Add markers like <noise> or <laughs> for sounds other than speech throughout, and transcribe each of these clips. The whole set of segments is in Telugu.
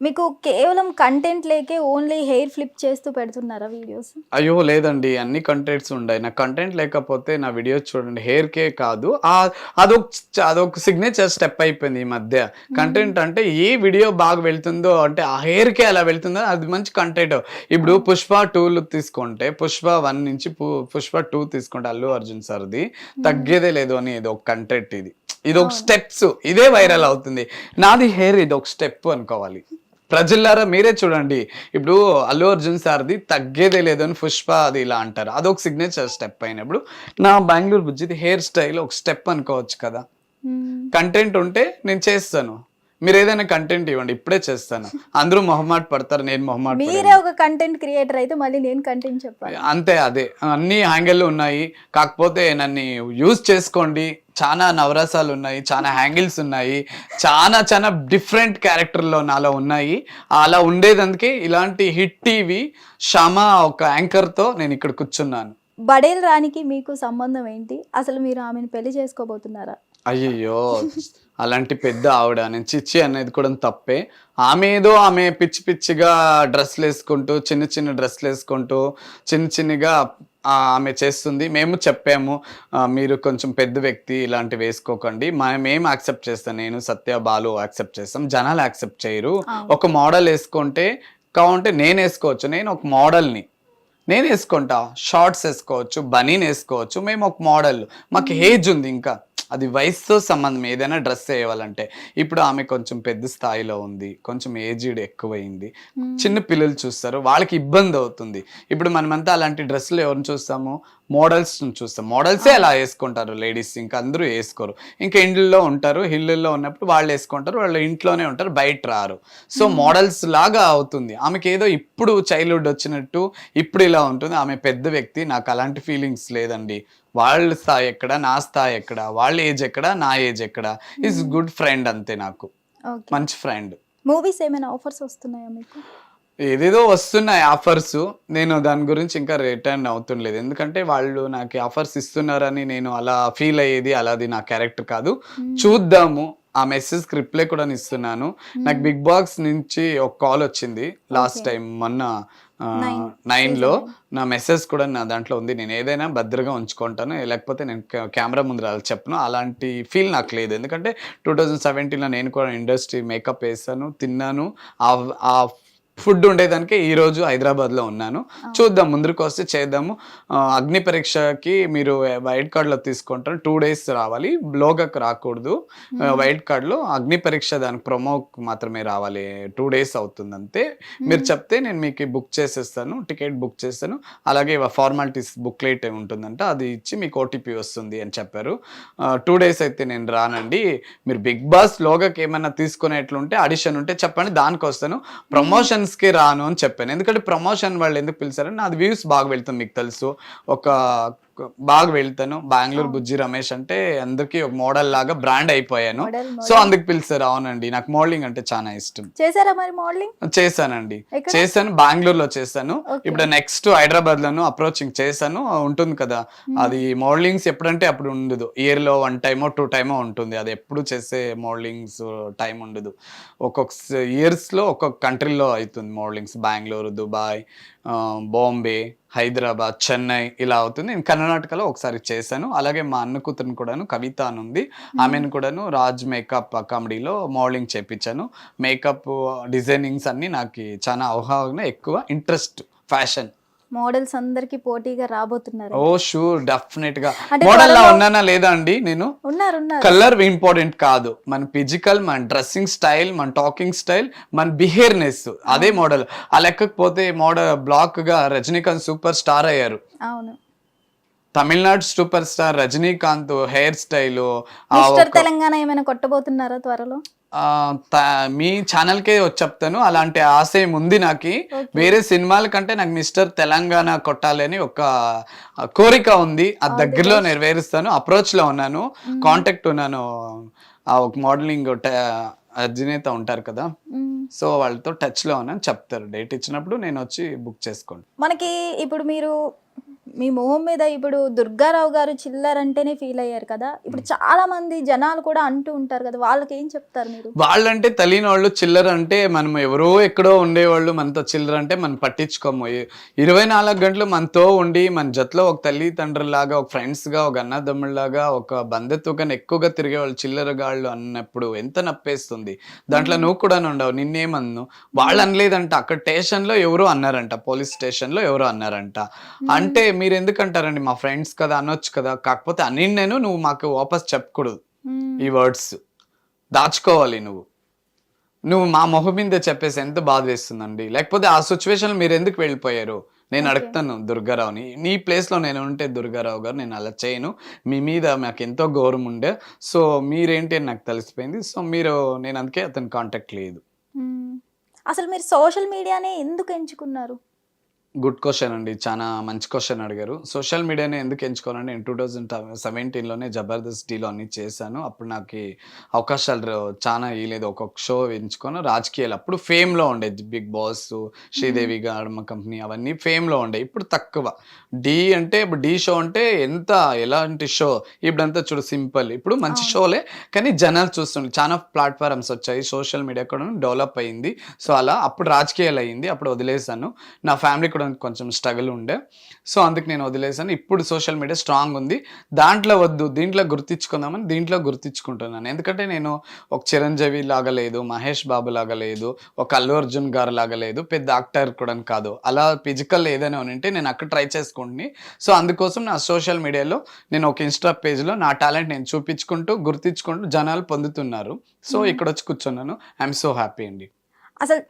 మీకు కేవలం కంటెంట్ లేకే ఓన్లీ హెయిర్ ఫ్లిప్ చేస్తూ పెడుతున్నారా వీడియోస్ అయ్యో లేదండి. అన్ని కంటెంట్స్ ఉన్నాయి నా కంటెంట్ లేకపోతే నా వీడియోస్ చూడండి. హెయిర్ కే కాదు. ఆ అదొక అదొక సిగ్నేచర్ స్టెప్ అయిపోయింది ఈ మధ్య. కంటెంట్ అంటే ఏ వీడియో బాగా వెళ్తుందో అంటే ఆ హెయిర్ కే అలా వెళ్తుందో అది మంచి కంటెంట్ ఇప్పుడు పుష్ప టూలు తీసుకుంటే పుష్ప వన్ నుంచి పుష్ప టూ తీసుకుంటే అల్లు అర్జున్ సార్ది తగ్గేదే లేదు అని ఇది ఒక కంటెంట్ ఇది. ఇది ఒక స్టెప్స్ ఇదే వైరల్ అవుతుంది. నాది హెయిర్ ఇది ఒక స్టెప్ అనుకోవాలి. ప్రజలారా మీరే చూడండి. ఇప్పుడు అల్లు అర్జున్ సార్ది తగ్గేదే లేదు అని పుష్ప అది ఇలా అంటారు. అదొక సిగ్నేచర్ స్టెప్ అయినప్పుడు నా బెంగళూరు బుజ్జిది హెయిర్ స్టైల్ ఒక స్టెప్ అనుకోవచ్చు కదా. కంటెంట్ ఉంటే నేను చేస్తాను. మీరు ఏదైనా కంటెంట్ ఇవ్వండి ఇప్పుడే చేస్తాను. అందరూ మొహమాట పడతారు నేను మొహమాట మీరే ఒక కంటెంట్ క్రియేటర్ అయితే మళ్ళీ నేను కంటెంట్ చెప్పాలి. అంతే అదే. అన్ని హ్యాంగిల్ ఉన్నాయి. కాకపోతే నన్ను యూజ్ చేసుకోండి. చాలా నవరసాలు ఉన్నాయి చాలా హ్యాంగిల్స్ ఉన్నాయి. చాలా చాలా డిఫరెంట్ క్యారెక్టర్లో నాలో ఉన్నాయి. అలా ఉండేదందుకే ఇలాంటి హిట్ టీవీ షమా ఒక యాంకర్తో నేను ఇక్కడ కూర్చున్నాను. బడేల్ రానికి మీకు సంబంధం ఏంటి? అసలు మీరు ఆమెను పెళ్ళి చేసుకోబోతున్నారా? అయ్యయ్యో. అలాంటి పెద్ద ఆవిడ. నేను చిచ్చి అనేది కూడా తప్పే. ఆమె ఏదో ఆమె పిచ్చి పిచ్చిగా డ్రెస్లు వేసుకుంటూ చిన్న చిన్న డ్రెస్లు వేసుకుంటూ చిన్న చిన్నగా ఆమె చేస్తుంది. మేము చెప్పాము మీరు కొంచెం పెద్ద వ్యక్తి ఇలాంటివి వేసుకోకండి. మేము యాక్సెప్ట్ చేస్తాం. నేను సత్య బాలు యాక్సెప్ట్ చేస్తాం. జనాలు యాక్సెప్ట్ చేయరు. ఒక మోడల్ వేసుకుంటే కావాలంటే నేను వేసుకోవచ్చు. నేను ఒక మోడల్ని. నేను వేసుకుంటా. షార్ట్స్ వేసుకోవచ్చు బనీన్ వేసుకోవచ్చు. మేము ఒక మోడల్. మాకు ఏజ్ ఉంది ఇంకా. అది వయసుతో సంబంధం ఏదైనా డ్రెస్ వేయాలంటే ఇప్పుడు ఆమె కొంచెం పెద్ద స్థాయిలో ఉంది కొంచెం ఏజ్డ్ ఎక్కువైంది. చిన్న పిల్లలు చూస్తారు వాళ్ళకి ఇబ్బంది అవుతుంది. ఇప్పుడు మనమంతా అలాంటి డ్రెస్సులు ఎవరిని చూస్తాము? మోడల్స్ చూస్తాం. మోడల్సే అలా వేసుకుంటారు? లేడీస్ ఇంకా అందరూ వేసుకోరు. ఇంకా ఇండ్లలో ఉంటారు హిల్లుల్లో ఉన్నప్పుడు వాళ్ళు వేసుకుంటారు వాళ్ళు ఇంట్లోనే ఉంటారు బయట రారు. సో మోడల్స్ లాగా అవుతుంది. ఆమెకి ఏదో ఇప్పుడు చైల్డ్హుడ్ వచ్చినట్టు ఇప్పుడు ఇలా ఉంటుంది. ఆమె పెద్ద వ్యక్తి నాకు అలాంటి ఫీలింగ్స్ లేదండి. వాళ్ళ స్థాయి ఎక్కడ నా స్థాయి ఎక్కడ వాళ్ళ ఏజ్ ఎక్కడ నా ఏజ్ ఎక్కడ. ఈజ్ గుడ్ ఫ్రెండ్ అంతే నాకు. మంచి ఫ్రెండ్ మూవీస్ ఏమైనా ఆఫర్స్ వస్తున్నాయా మీకు? ఏదేదో వస్తున్నాయి ఆఫర్స్ నేను దాని గురించి ఇంకా రిటర్న్ అవుతుండలేదు. ఎందుకంటే వాళ్ళు నాకు ఆఫర్స్ ఇస్తున్నారని నేను అలా ఫీల్ అయ్యేది అలాది నా క్యారెక్టర్ కాదు. చూద్దాము. ఆ మెసేజ్ రిప్లై కూడా ఇస్తున్నాను. నాకు బిగ్ బాక్స్ నుంచి ఒక కాల్ వచ్చింది లాస్ట్ టైం మొన్న Nine. నైన్లో నా మెసేజ్ కూడా నా దాంట్లో ఉంది. నేను ఏదైనా భద్రగా ఉంచుకుంటాను లేకపోతే నేను కెమెరా ముందు అలా చెప్పను. అలాంటి ఫీల్ నాకు లేదు. ఎందుకంటే టూ థౌజండ్ సెవెంటీన్లో నేను కూడా ఇండస్ట్రీ మేకప్ వేసాను తిన్నాను. ఆ ఆ ఫుడ్ ఉండేదానికి ఈ రోజు హైదరాబాద్లో ఉన్నాను చూద్దాం ముందుకు వస్తే చేద్దాము. అగ్ని పరీక్షకి మీరు వైట్ కార్డ్లో తీసుకుంటారు. టూ డేస్ రావాలి. లోగకు రాకూడదు. వైట్ కార్డ్లో అగ్ని పరీక్ష దానికి ప్రొమో మాత్రమే రావాలి. టూ డేస్ అవుతుంది అంతే మీరు చెప్తే నేను మీకు బుక్ చేసేస్తాను టికెట్ బుక్ చేస్తాను. అలాగే ఫార్మాలిటీస్ బుక్లెట్ ఉంటుందంట అది ఇచ్చి మీకు ఓటీపీ వస్తుంది అని చెప్పారు. టూ డేస్ అయితే నేను రానండి. మీరు బిగ్ బాస్ లోగకి ఏమైనా తీసుకునేట్లుంటే ఆడిషన్ ఉంటే చెప్పండి దానికి వస్తాను ప్రమోషన్స్ కి రాను అని చెప్పాను. ఎందుకంటే ప్రమోషన్ వాళ్ళు ఎందుకు పిలిచారని నాది వ్యూస్ బాగా వెళ్తుంది మీకు తెలుసు. ఒక బాగా వెళ్తాను. బెంగళూరు బుజ్జి రమేష్ అంటే అందరికి ఒక మోడల్ లాగా బ్రాండ్ అయిపోయాను. సో అందుకు పిలిచారు. అవునండి. నాకు మోడలింగ్ అంటే చాలా ఇష్టం. చేశారా మరి మోడలింగ్? చేశానండి? చేశాను బెంగళూరులో చేశాను. Okay. ఇప్పుడు నెక్స్ట్ హైదరాబాద్ లోను అప్రోచింగ్ చేశాను. ఉంటుంది కదా. అది మోడలింగ్స్ ఎప్పుడంటే అప్పుడు ఉండదు. ఇయర్లో వన్ టైమో టూ టైమో ఉంటుంది. అది ఎప్పుడు చేసే మోడలింగ్స్ టైం ఉండదు. ఒక్కొక్క ఇయర్స్లో ఒక్కొక్క కంట్రీలో అవుతుంది మోడలింగ్స్. బెంగళూరు దుబాయ్ బాంబే హైదరాబాద్ చెన్నై ఇలా అవుతుంది. నేను కర్ణాటకలో ఒకసారి చేశాను. అలాగే మా అన్న కూతురుని కూడాను కవిత అని ఉంది ఆమెను కూడాను రాజ్ మేకప్ కామెడీలో మోడలింగ్ చేపించాను. మేకప్ డిజైనింగ్స్ అన్ని నాకు చాలా అవగాహన ఎక్కువ ఇంట్రెస్ట్ ఫ్యాషన్. మోడల్స్ అందరికి పోటీగా రాబోతున్నారు. ఓ షూర్ డెఫినెట్గా. మోడల్ లా ఉన్నానా లేదా అండి నేను? ఉన్నారు కలర్ ఇంపార్టెంట్ కాదు. మన ఫిజికల్ మన డ్రెస్సింగ్ స్టైల్ మన టాకింగ్ స్టైల్ మన బిహేవియర్నెస్ అదే మోడల్ ఆ లెక్కకపోతే మోడల్ బ్లాక్గా రజనీకాంత్ సూపర్ స్టార్ అయ్యారు. అవును. Tamil Nadu super star Rajinikanth hair style Telangana ఏమైనా కొట్టబోతున్నారా త్వరలో? మీ ఛానల్ కే వచ్చి చెప్తాను. అలాంటి ఆశయం ఉంది నాకు. వేరే సినిమాల కంటే నాకు మిస్టర్ తెలంగాణ కొట్టాలని ఒక కోరిక ఉంది. ఆ దగ్గరలో నెరవేరుస్తాను. అప్రోచ్లో ఉన్నాను కాంటాక్ట్ ఉన్నాను. ఆ ఒక మోడలింగ్ అధినేత ఉంటారు కదా. సో వాళ్ళతో టచ్లో ఉన్నాను. చెప్తారు. డేట్ ఇచ్చినప్పుడు నేను వచ్చి బుక్ చేసుకోండి మనకి ఇప్పుడు మీరు మీ మొహం మీద ఇప్పుడు దుర్గారావు గారు చిల్లర అంటేనే ఫీల్ అయ్యారు కదా? ఇప్పుడు చాలా మంది జనాలు కూడా అంటూ ఉంటారు కదా వాళ్ళకి ఏం చెప్తారు మీరు? వాళ్ళంటే తెలియని వాళ్ళు చిల్లర అంటే మనం ఎవరో ఎక్కడో ఉండేవాళ్ళు మనతో చిల్లర అంటే మనం పట్టించుకోము. ఇరవై నాలుగు గంటలు మనతో ఉండి మన జతలో ఒక తల్లి తండ్రిలాగా ఒక ఫ్రెండ్స్గా ఒక అన్నదమ్ముళ్ళలాగా ఒక బంధుత్వం ఎక్కువగా తిరిగే వాళ్ళు చిల్లరగాళ్ళు అన్నప్పుడు ఎంత నప్పేస్తుంది. దాంట్లో నువ్వు కూడా ఉండవు నిన్నేమన్ను? వాళ్ళు అనలేదంట. అక్కడ స్టేషన్లో ఎవరో అన్నారంట పోలీస్ స్టేషన్లో ఎవరో అన్నారంట. అంటే మీరు ఎందుకు అంటారండి మా ఫ్రెండ్స్ కదా అనొచ్చు కదా. కాకపోతే అని నేను నువ్వు మాకు వాపస్ చెప్పకూడదు. ఈ వర్డ్స్. దాచుకోవాలి నువ్వు. నువ్వు మా మొహం మీద చెప్పేసి ఎంత బాధ వేస్తుందండి? లేకపోతే ఆ సిచ్యువేషన్ మీరు ఎందుకు వెళ్ళిపోయారు? నేను అడుగుతాను దుర్గారావుని. నీ ప్లేస్లో నేను ఉంటే దుర్గారావు గారు నేను అలా చేయను. మీ మీద నాకు ఎంతో గౌరవం ఉండే. సో మీరేంటి అని నాకు తెలిసిపోయింది. సో మీరు నేను అందుకే అతని కాంటాక్ట్ లేదు. అసలు మీరు సోషల్ మీడియానే ఎందుకు ఎంచుకున్నారు? గుడ్ క్వశ్చన్ అండి. చాలా మంచి క్వశ్చన్ అడిగారు. సోషల్ మీడియాని ఎందుకు ఎంచుకోవాలంటే నేను టూ థౌజండ్ సెవెంటీన్లోనే జబర్దస్త్ టీలో అన్ని చేశాను. అప్పుడు నాకు అవకాశాలు చాలా ఇవ్వలేదు ఒక్కొక్క షో ఎంచుకొని రాజకీయాలు అప్పుడు ఫేమ్లో ఉండే బిగ్ బాస్ శ్రీదేవి గాడమ్మ కంపెనీ అవన్నీ ఫేమ్లో ఉండే. ఇప్పుడు తక్కువ. డి అంటే ఇప్పుడు డి షో అంటే ఎంత ఎలాంటి షో? ఇప్పుడంతా చూడు సింపుల్. ఇప్పుడు మంచి. షోలే కానీ జనాలు చూస్తుండే. చాలా ప్లాట్ఫారమ్స్ వచ్చాయి. సోషల్ మీడియా కూడా డెవలప్ అయింది. సో అలా అప్పుడు రాజకీయాలు అయ్యింది అప్పుడు వదిలేసాను నా ఫ్యామిలీ కూడా కొంచెం స్ట్రగుల్ ఉండే. సో అందుకు నేను వదిలేసాను. ఇప్పుడు సోషల్ మీడియా స్ట్రాంగ్ ఉంది. దాంట్లో వద్దు దీంట్లో గుర్తించుకుందామని దీంట్లో గుర్తించుకుంటున్నాను. ఎందుకంటే నేను ఒక చిరంజీవి లాగా లేదు మహేష్ బాబు లాగా లేదు ఒక అల్లు అర్జున్ గారు లాగా లేదు పెద్ద యాక్టర్ కూడా కాదు. అలా ఫిజికల్ ఏదైనా ఉంటే నేను అక్కడ ట్రై చేసుకుంటుని సో అందుకోసం నా సోషల్ మీడియాలో నేను ఒక ఇన్స్టా పేజ్లో నా టాలెంట్ నేను చూపించుకుంటూ గుర్తించుకుంటూ జనాలు పొందుతున్నారు. సో. ఇక్కడ వచ్చి కూర్చున్నాను. ఐఎమ్ సో హ్యాపీ అండి. అసలు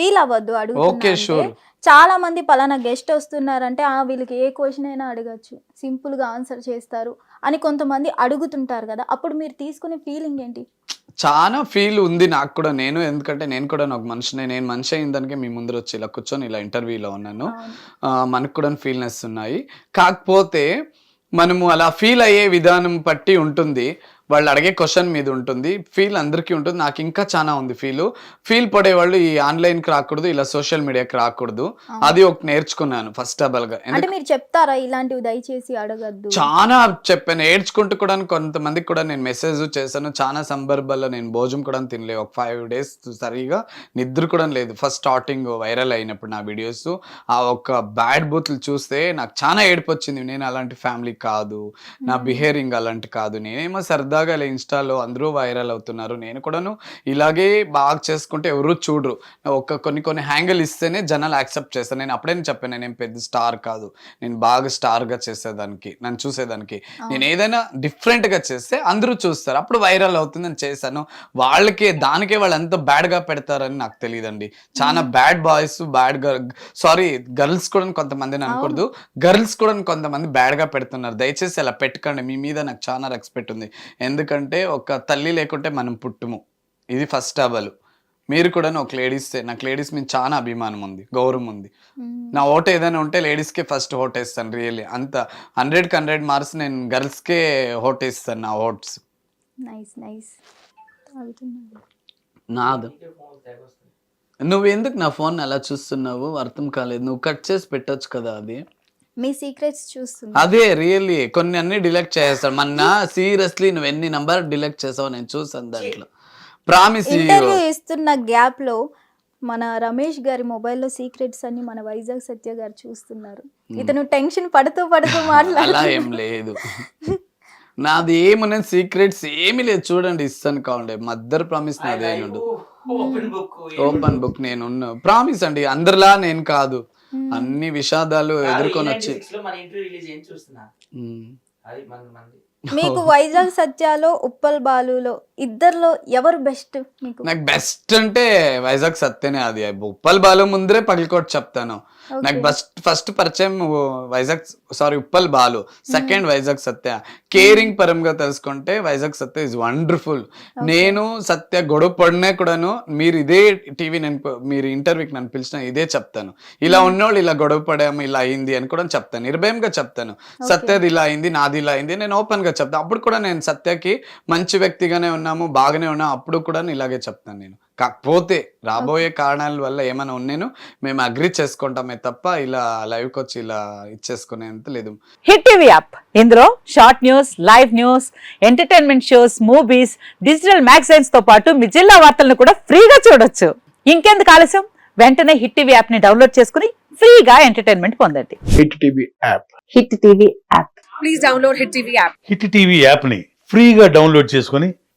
ఫీల్ అవ్వద్దు అడుగు చాలా మంది పలానా గెస్ట్ వస్తున్నారంటే ఆ వీళ్ళకి ఏ క్వశ్చన్ అయినా అడగచ్చు. సింపుల్గా ఆన్సర్ చేస్తారు అని కొంతమంది అడుగుతుంటారు కదా. అప్పుడు మీరు తీసుకునే ఫీలింగ్ ఏంటి? చాలా ఫీల్ ఉంది నాకు కూడా. నేను ఎందుకంటే నేను కూడా ఒక మనిషిని. నేను మనిషి అయిన దానికే మీ ముందర వచ్చి ఇలా కూర్చొని ఇలా ఇంటర్వ్యూలో ఉన్నాను. మనకు కూడా ఫీల్నెస్ ఉన్నాయి కాకపోతే మనము అలా ఫీల్ అయ్యే విధానం బట్టి ఉంటుంది. వాళ్ళు అడిగే క్వశ్చన్ మీద ఉంటుంది. ఫీల్ అందరికీ ఉంటుంది. నాకు ఇంకా చాలా ఉంది ఫీల్. ఫీల్ పడేవాళ్ళు ఈ ఆన్లైన్కి రాకూడదు ఇలా సోషల్ మీడియాకి రాకూడదు. అది ఒక నేర్చుకున్నాను ఫస్ట్ ఆఫ్ ఆల్గా అంటే మీరు చెప్తారా? ఇలాంటివి దయచేసి అడగద్దు. చాలా చెప్పాను. ఏడ్చుకుంటూ కూడా కొంతమందికి కూడా నేను మెసేజ్ చేశాను. చాలా సందర్భాల్లో నేను భోజనం కూడా తినలేదు. ఒక ఫైవ్ డేస్ సరిగా నిద్ర కూడా లేదు. ఫస్ట్ స్టార్టింగ్ వైరల్ అయినప్పుడు నా వీడియోస్ ఆ ఒక బ్యాడ్ బూత్లు చూస్తే నాకు చాలా ఏడుపు వచ్చింది. నేను అలాంటి ఫ్యామిలీ కాదు. నా. బిహేవింగ్ అలాంటి కాదు. నేనేమో సరదాగా ఇలా ఇన్స్టాలో అందరూ వైరల్ అవుతున్నారు. నేను కూడాను ఇలాగే బాగా చేసుకుంటే ఎవరు చూడరు. ఒక కొన్ని కొన్ని హ్యాంగిల్ ఇస్తేనే జనాలు యాక్సెప్ట్ చేస్తారు. నేను అప్పుడే చెప్పాను నేను పెద్ద స్టార్ కాదు. నేను బాగా స్టార్గా చేసేదానికి నన్ను చూసేదానికి. నేను ఏదైనా డిఫరెంట్గా చేస్తే అందరూ చూస్తారు. అప్పుడు వైరల్ అవుతుందని చేశాను. వాళ్ళకి దానికే వాళ్ళు ఎంత బ్యాడ్గా పెడతారని నాకు తెలియదండి. చాలా bad boys bad sorry girls కూడా కొంతమందిని అనకూడదు. గర్ల్స్ కూడా కొంతమంది బ్యాడ్గా పెడుతున్నారు. దయచేసి అలా పెట్టకండి. మీ మీద నాకు చాలా రెస్పెక్ట్ ఉంది. ఎందుకంటే ఒక తల్లి లేకుంటే మనం పుట్టుము. ఇది ఫస్ట్ అవ్వలు. మీరు కూడా ఒక లేడీస్ నాకు లేడీస్ మీద చాలా అభిమానం ఉంది గౌరవం ఉంది. నా ఓటు ఏదైనా ఉంటే లేడీస్కే ఫస్ట్ ఓట్ వేస్తాను రియల్లీ అంత హండ్రెడ్కి హండ్రెడ్ మార్క్స్ నేను గర్ల్స్కే ఓట్ వేస్తాను నా ఓట్స్. నైస్ నైస్ తాగుతున్నాను. నాదు. నువ్వు ఎందుకు నా ఫోన్ అలా చూస్తున్నావు? అర్థం కాలేదు. నువ్వు కట్ చేసి పెట్టొచ్చు కదా అది. మీ సీక్రెట్స్ చూస్తుంది అదే రియల్లీ కొన్ని అన్ని డిలెక్ట్ చేస్తాను మొన్న సీరియస్లీ నువ్వు ఎన్ని నంబర్ డిలెక్ట్ చేసావు నేను చూసాను దాంట్లో. ప్రామిస్ ఇంటర్వ్యూ ఇస్తున్న గ్యాప్లో మన రమేష్ గారి మొబైల్లో సీక్రెట్స్ అన్ని మన వైజాగ్ సత్య గారు చూస్తున్నారు. ఇతను టెన్షన్ పడుతూ పడుతూ <laughs> అలా మాట్లాడు ఏం లేదు. నాది ఏమున్నది సీక్రెట్స్ ఏమీ లేదు. చూడండి ఇస్తాను కావండి మద్దరు ప్రామిస్ నాది ఏమి ఉండదు. ఓపెన్ బుక్ ఓపెన్ బుక్ నేను ప్రామిస్ అండి అందరిలా నేను కాదు. అన్ని విషాదాలు ఎదుర్కొని వచ్చి మీకు వైజాగ్ సత్యాలో ఉప్పల్ బాలులో ఇద్దర్లో ఎవరు బెస్ట్ మీకు? నాకు బెస్ట్ అంటే వైజాగ్ సత్యనే అది. ఉప్పల్ బాలు ముందరే పగిలికోట్ చెప్తాను. నాకు ఫస్ట్ ఫస్ట్ పరిచయం Vizag sorry Uppal Balu. Second Vizag Satya. Caring పరంగా తెలుసుకుంటే వైజాగ్ సత్య ఇస్ వండర్ఫుల్ నేను సత్య గొడవ పడినా కూడాను మీరు ఇదే టీవీ నేను మీరు ఇంటర్వ్యూకి నన్ను పిలిచిన ఇదే చెప్తాను. ఇలా ఉన్నోళ్ళు ఇలా గొడవ పడాము ఇలా అయింది అని కూడా చెప్తాను. నిర్భయంగా చెప్తాను. సత్యది ఇలా అయింది నాది ఇలా అయింది నేను ఓపెన్గా చెప్తాను. అప్పుడు కూడా నేను సత్యకి మంచి వ్యక్తిగానే ఉన్నాము బాగానే ఉన్నాము అప్పుడు కూడా ఇలాగే చెప్తాను నేను. కాకపోతే రాబోయే కారణాల వల్ల ఏమైనా ఉన్నాను మేము అగ్రి చేసుకుంటామే తప్ప ఇలా లైవ్కి వచ్చి ఇలా ఇచ్చేసుకునేంత లేదు. Hit TV app. ఇందులో short news live news entertainment shows movies digital మ్యాగజైన్స్తో పాటు మీ జిల్లా వార్తలను కూడా ఫ్రీగా చూడొచ్చు. ఇంకెందుకు ఆలస్యం? వెంటనే హిట్ టీవీ యాప్ని డౌన్లోడ్ చేసుకుని ఫ్రీగా ఎంటర్టైన్మెంట్ పొందండి. Hit TV app. Hit TV app. Please download Hit TV app. Hit TV యాప్ని ఫ్రీగా డౌన్లోడ్ చేసుకొని